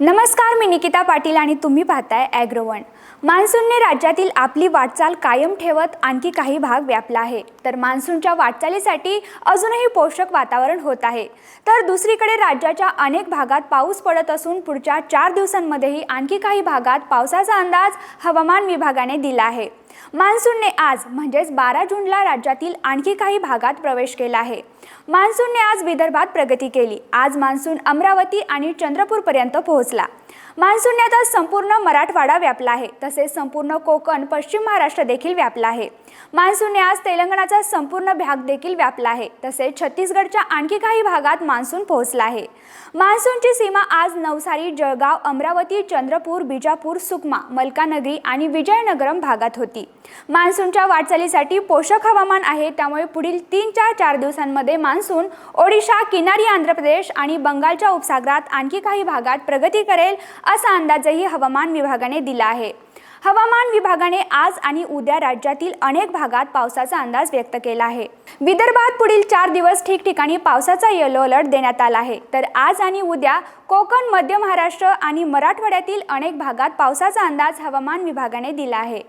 नमस्कार मी निकिता पाटील आणि तुम्ही पाहताय ॲग्रोवन मान्सूनने राज्यातील आपली वाटचाल कायम ठेवत आणखी काही भाग व्यापला आहे. तर मान्सूनच्या वाटचालीसाठी अजूनही पोषक वातावरण होत आहे. तर दुसरीकडे राज्याच्या अनेक भागात पाऊस पडत असून पुढच्या चार दिवसांमध्येही आणखी काही भागात पावसाचा अंदाज हवामान विभागाने दिला आहे. मान्सूनने आज म्हणजेच बारा जूनला राज्यातील आणखी काही भागात प्रवेश केला आहे. मान्सूनने आज विदर्भात प्रगती केली. आज मान्सून अमरावती आणि चंद्रपूरपर्यंत पोहोचला. मान्सूनने आता संपूर्ण मराठवाडा व्यापला आहे तसेच संपूर्ण कोकण पश्चिम महाराष्ट्र देखील व्यापला आहे. मान्सूनने आज तेलंगणाचा संपूर्ण भाग देखील व्यापला आहे तसेच छत्तीसगडच्या आणखी काही भागात मान्सून पोहोचला आहे. मान्सूनची सीमा आज नवसारी जळगाव अमरावती चंद्रपूर बिजापूर सुकमा मलकानगरी आणि विजयनगरम भागात होती. मान्सूनच्या वाटचालीसाठी पोषक हवामान आहे त्यामुळे पुढील तीन चार चार दिवसांमध्ये मान्सून ओडिशा किनारी आंध्र प्रदेश आणि बंगालच्या उपसागरात आणखी काही भागात प्रगती करेल असा अंदाजही हवामान विभागाने दिला आहे. हवामान विभागाने आज आणि उद्या राज्यातील अनेक भागात पावसाचा अंदाज व्यक्त केला आहे. विदर्भात पुढील चार दिवस ठिकठिकाणी पावसाचा येलो अलर्ट देण्यात आला आहे. तर आज आणि उद्या कोकण मध्य महाराष्ट्र आणि मराठवाड्यातील अनेक भागात पावसाचा अंदाज हवामान विभागाने दिला आहे.